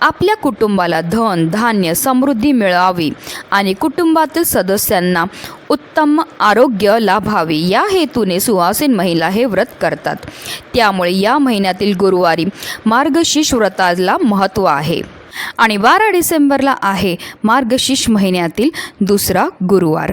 आपल्या कुटुंबाला धन धान्य समृद्धी मिळावी आणि कुटुंबातील सदस्यांना उत्तम आरोग्य लाभावे. या हेतूने सुहासीन महिला हे व्रत करतात. त्यामुळे या महिन्यातील गुरुवारी मार्गशीर्ष व्रताला महत्त्व आहे. आणि बारा डिसेंबरला आहे मार्गशीर्ष महिन्यातील दुसरा गुरुवार.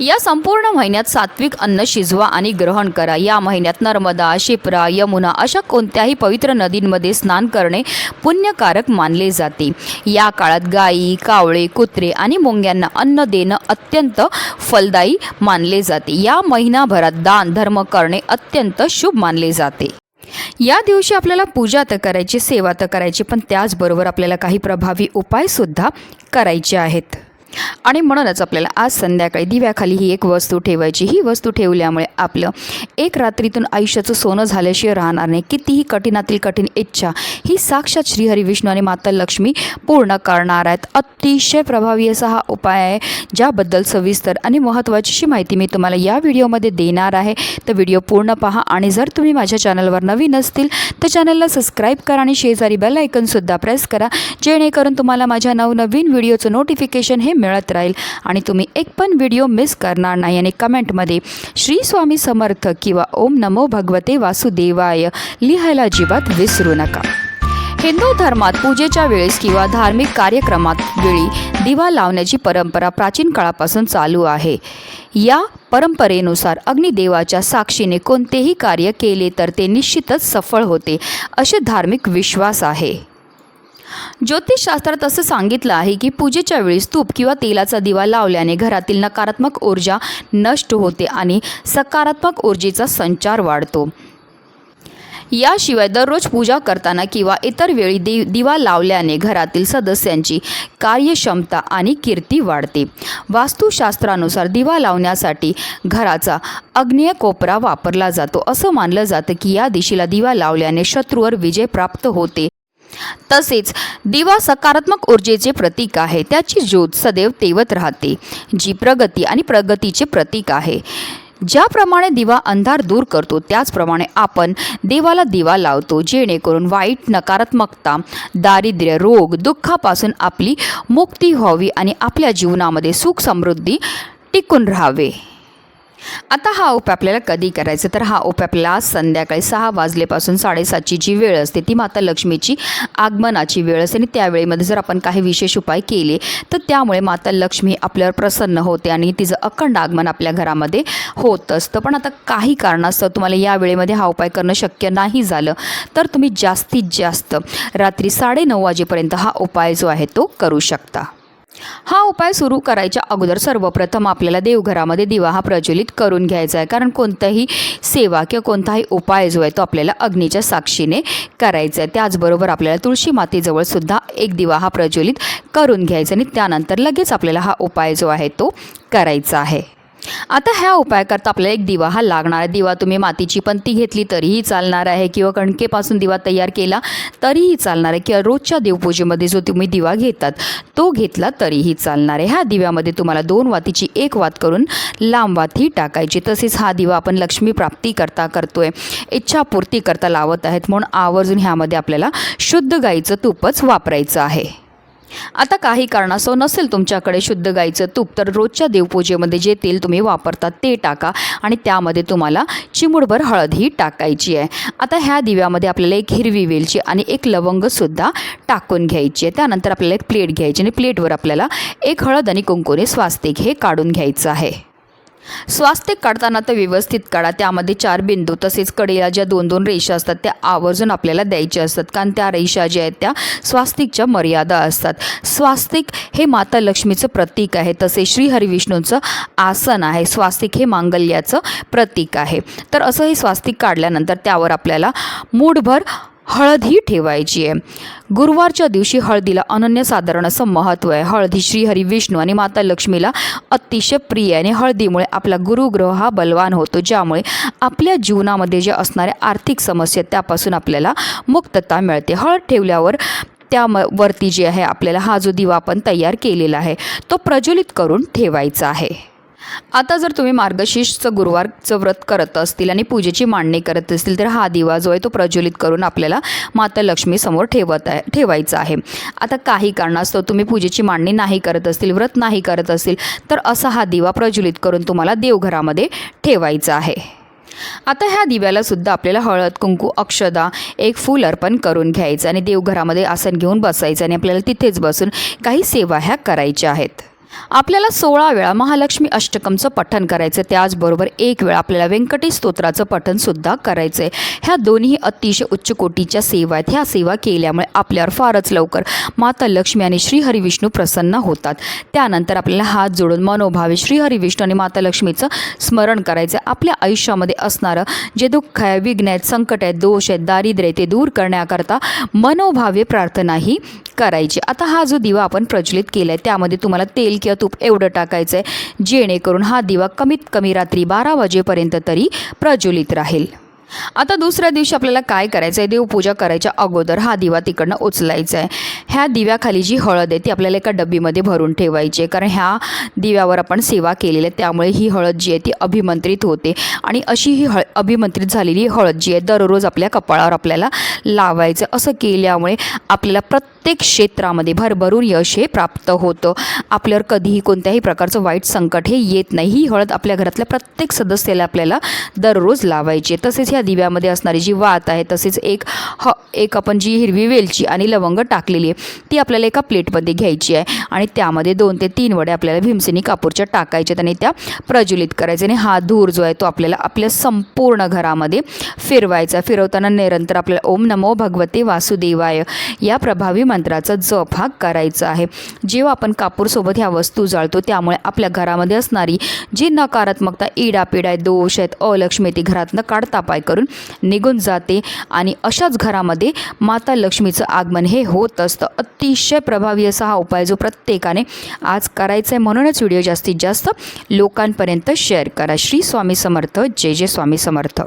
या संपूर्ण महिन्यात सात्विक अन्न शिजवा आणि ग्रहण करा. या महिन्यात नर्मदा शिप्रा यमुना अशा कोणत्याही पवित्र नदींमध्ये स्नान करणे पुण्यकारक मानले जाते. या काळात गायी कावळे कुत्रे आणि मुंग्यांना अन्न देणं अत्यंत फलदायी मानले जाते. या महिनाभरात दान धर्म करणे अत्यंत शुभ मानले जाते. या दिवशी आपल्याला पूजा तर करायची सेवा तर करायची पण त्याचबरोबर आपल्याला काही प्रभावी उपायसुद्धा करायचे आहेत. आणि म्हणूनच आपल्याला आज संध्याकाळी दिव्याखाली ही एक वस्तू ठेवायची. ही वस्तू ठेवल्यामुळे आपलं एक रात्रीतून आयुष्याचं सोनं झाल्याशिवाय राहणार नाही. कितीही कठीणातील कठीण इच्छा ही साक्षात श्रीहरी विष्णू आणि माता लक्ष्मी पूर्ण करणार आहेत. अतिशय प्रभावी असा हा उपाय आहे ज्याबद्दल सविस्तर आणि महत्त्वाची माहिती मी तुम्हाला या व्हिडिओमध्ये देणार आहे. तर व्हिडिओ पूर्ण पहा आणि जर तुम्ही माझ्या चॅनलवर नवीन असतील तर चॅनलला सबस्क्राईब करा आणि शेजारी बेल आयकनसुद्धा प्रेस करा जेणेकरून तुम्हाला माझ्या नवनवीन व्हिडिओचं नोटिफिकेशन हे मिळत राहील. आणि तुम्ही एक पण व्हिडिओ मिस करणार नाही. आणि कमेंटमध्ये श्री स्वामी समर्थ किंवा ओम नमो भगवते वासुदेवाय लिहायला अजिबात विसरू नका. हिंदू धर्मात पूजेच्या वेळेस किंवा धार्मिक कार्यक्रमात वेळी दिवा लावण्याची परंपरा प्राचीन काळापासून चालू आहे. या परंपरेनुसार अग्निदेवाच्या साक्षीने कोणतेही कार्य केले तर ते निश्चितच सफळ होते असे धार्मिक विश्वास आहे. ज्योतिषशास्त्रात असं सांगितलं आहे की पूजेच्या वेळी स्तूप किंवा तेलाचा दिवा लावल्याने घरातील नकारात्मक ऊर्जा नष्ट होते आणि सकारात्मक ऊर्जेचा संचार वाढतो. याशिवाय दररोज पूजा करताना किंवा इतर वेळी दि दिवा लावल्याने घरातील सदस्यांची कार्यक्षमता आणि कीर्ती वाढते. वास्तुशास्त्रानुसार दिवा लावण्यासाठी घराचा अग्नेय कोपरा वापरला जातो. असं मानलं जातं की या दिशेला दिवा लावल्याने शत्रूवर विजय प्राप्त होते. तसेच दिवा सकारात्मक ऊर्जेचे प्रतीक आहे. त्याची ज्योत सदैव तेवत राहते जी प्रगती आणि प्रगतीचे प्रतीक आहे. ज्याप्रमाणे दिवा अंधार दूर करतो त्याचप्रमाणे आपण देवाला दिवा लावतो जेणेकरून वाईट नकारात्मकता दारिद्र्य रोग दुःखापासून आपली मुक्ती व्हावी आणि आपल्या जीवनामध्ये सुख समृद्धी टिकून राहावे. आता हा उपाय आपल्याला कधी करायचा? तर हा उपाय आपल्याला आज संध्याकाळी सहा वाजलेपासून साडेसातची जी वेळ असते ती माता लक्ष्मीची आगमनाची वेळ असते. आणि त्यावेळेमध्ये जर आपण काही विशेष उपाय केले तर त्यामुळे माता लक्ष्मी आपल्यावर प्रसन्न होते आणि तिचं अखंड आगमन आपल्या घरामध्ये होत असतं. पण आता काही कारणास्तव तुम्हाला या वेळेमध्ये हा उपाय करणं शक्य नाही झालं तर तुम्ही जास्तीत जास्त रात्री साडेनऊ वाजेपर्यंत हा उपाय जो आहे तो करू शकता. हा उपाय सुरू करायच्या अगोदर सर्वप्रथम आपल्याला देवघरामध्ये दिवा हा प्रज्वलित करून घ्यायचा आहे. कारण कोणताही सेवा किंवा कोणताही उपाय जो आहे तो आपल्याला अग्नीच्या साक्षीने करायचा आहे. त्याचबरोबर आपल्याला तुळशी मातेजवळ सुद्धा एक दिवा हा प्रज्वलित करून घ्यायचा आणि त्यानंतर लगेच आपल्याला हा उपाय जो आहे तो करायचा आहे. आता ह्या उपायाकरता आपल्याला एक दिवा हा लागणार आहे. दिवा तुम्ही मातीची पंती घेतली तरीही चालणार आहे किंवा कणकेपासून दिवा तयार केला तरीही चालणार आहे किंवा रोजच्या देवपूजेमध्ये जो तुम्ही दिवा घेतात तो घेतला तरीही चालणार आहे. ह्या दिव्यामध्ये तुम्हाला दोन वातीची एक वात करून लांब वात ही टाकायची. तसेच हा दिवा आपण लक्ष्मी प्राप्ती करता करतोय इच्छापूर्ती करता लावत आहेत. म्हणून आवर्जून ह्यामध्ये आपल्याला शुद्ध गाईचं तूपच वापरायचं आहे. आता काही कारणास्तव नसेल तुमच्याकडे शुद्ध गाईचं तूप तर रोजच्या देवपूजेमध्ये जे तेल तुम्ही वापरतात ते टाका आणि त्यामध्ये तुम्हाला चिमूडभर हळदही टाकायची आहे. आता ह्या दिव्यामध्ये आपल्याला एक हिरवी वेलची आणि एक लवंगसुद्धा टाकून घ्यायची आहे. त्यानंतर आपल्याला एक प्लेट घ्यायची आणि प्लेटवर आपल्याला एक हळद आणि कुंकुने स्वास्तिक हे काढून घ्यायचं आहे. स्वास्तिक काढताना तर व्यवस्थित काढा. त्यामध्ये चार बिंदू तसेच कडेला ज्या दोन दोन रेषा असतात त्या आवर्जून आपल्याला द्यायच्या असतात. कारण त्या रेषा ज्या आहेत त्या स्वास्तिकच्या मर्यादा असतात. स्वास्तिक हे माता लक्ष्मीचं प्रतीक आहे. तसे श्री हरिविष्णूंचं आसन आहे. स्वास्तिक हे मांगल्याचं प्रतीक आहे. तर असं हे स्वास्तिक काढल्यानंतर त्यावर आपल्याला मूठभर हळद ही ठेवायची आहे. गुरुवारच्या दिवशी हळदीला अनन्यसाधारण असं महत्त्व आहे. हळदी ही श्री हरी विष्णू आणि माता लक्ष्मीला अतिशय प्रिय आहे आणि हळदीमुळे आपला गुरुग्रह हा बलवान होतो. ज्यामुळे आपल्या जीवनामध्ये जे असणाऱ्या आर्थिक समस्या त्यापासून आपल्याला मुक्तता मिळते. हळद ठेवल्यावर त्या म वरती जे आहे आपल्याला हा जो दिवा आपण तयार केलेला आहे तो प्रज्वलित करून ठेवायचा आहे. आता जर तुम्ही मार्गशीर्षचं गुरुवारचं व्रत करत असतील आणि पूजेची मांडणी करत असतील तर हा दिवा जो आहे तो प्रज्वलित करून आपल्याला माता लक्ष्मीसमोर ठेवत आहे ठेवायचा आहे. आता काही कारणास्तव तुम्ही पूजेची मांडणी नाही करत असतील व्रत नाही करत असतील तर असा हा दिवा प्रज्वलित करून तुम्हाला देवघरामध्ये ठेवायचा आहे. आता ह्या दिव्याला सुद्धा आपल्याला हळद कुंकू अक्षदा एक फूल अर्पण करून घ्यायचं आणि देवघरामध्ये आसन घेऊन बसायचं आणि आपल्याला तिथेच बसून काही सेवा ह्या करायच्या आहेत. आपल्याला सोळा वेळा महालक्ष्मी अष्टकमचं पठण करायचं त्याचबरोबर एक वेळा आपल्याला व्यंकटेश स्तोत्राचं पठणसुद्धा करायचं आहे ह्या दोन्ही अतिशय उच्च कोटीच्या सेवा आहेत. ह्या सेवा केल्यामुळे आपल्यावर फारच लवकर माता लक्ष्मी आणि श्रीहरी विष्णू प्रसन्न होतात. त्यानंतर आपल्याला हात जोडून मनोभावे श्रीहरी विष्णू आणि माता लक्ष्मीचं स्मरण करायचं आहे आपल्या आयुष्यामध्ये असणारं जे दुःख आहे विघ्न आहेत संकट आहेत दोष आहेत दारिद्र्य आहे ते दूर करण्याकरता मनोभावे प्रार्थनाही करायची. आता हा जो दिवा आपण प्रज्वलित केला आहे त्यामध्ये तुम्हाला तेल किंवा तूप एवढं टाकायचं आहे जेणेकरून हा दिवा कमीत कमी रात्री बारा वाजेपर्यंत तरी प्रज्वलित राहील. आता दुसऱ्या दिवशी आपल्याला काय करायचं आहे देवपूजा करायच्या अगोदर हा दिवा तिकडनं उचलायचा आहे ह्या दिव्याखाली जी हळद आहे ती आपल्याला एका डब्बीमध्ये भरून ठेवायची आहे. कारण ह्या दिव्यावर आपण सेवा केलेली आहे त्यामुळे ही हळद जी आहे ती अभिमंत्रित होते. आणि अशी ही हळ अभिमंत्रित झालेली हळद जी आहे दररोज आपल्या कपाळावर आपल्याला लावायचं असं केल्यामुळे आपल्याला प्रत्येक प्रत्येक क्षेत्रामध्ये भरभरून यश हे प्राप्त होतं. आपल्यावर कधीही कोणत्याही प्रकारचं वाईट संकट हे येत नाही. ही हळद आपल्या घरातल्या प्रत्येक सदस्याला आपल्याला दररोज लावायची आहे. तसेच ह्या दिव्यामध्ये असणारी जी वात आहे तसेच एक ह एक आपण जी हिरवी वेलची आणि लवंग टाकलेली आहे ती आपल्याला एका प्लेटमध्ये घ्यायची आहे आणि त्यामध्ये दोन ते तीन वडे आपल्याला भीमसेनी कापूरच्या टाकायच्या आणि त्या प्रज्वलित करायच्या आणि हा धूर जो आहे तो आपल्याला आपल्या संपूर्ण घरामध्ये फिरवायचा फिरवताना निरंतर आपल्याला ओम नमो भगवते वासुदेवाय. या प्रभावी मंत्राचा जप हा करायचा आहे. जेव्हा आपण कापूरसोबत ह्या वस्तू जाळतो त्यामुळे आपल्या घरामध्ये असणारी जी नकारात्मकता इडापिडा आहे दोष आहेत अलक्ष्मी ती घरातनं काढता पाय करून निघून जाते आणि अशाच घरामध्ये माता लक्ष्मीचं आगमन हे होत असतं. अतिशय प्रभावी असा हा उपाय जो प्रत्येकाने आज करायचा आहे म्हणूनच व्हिडिओ जास्तीत जास्त लोकांपर्यंत शेअर करा. श्री स्वामी समर्थ. जय जय स्वामी समर्थ.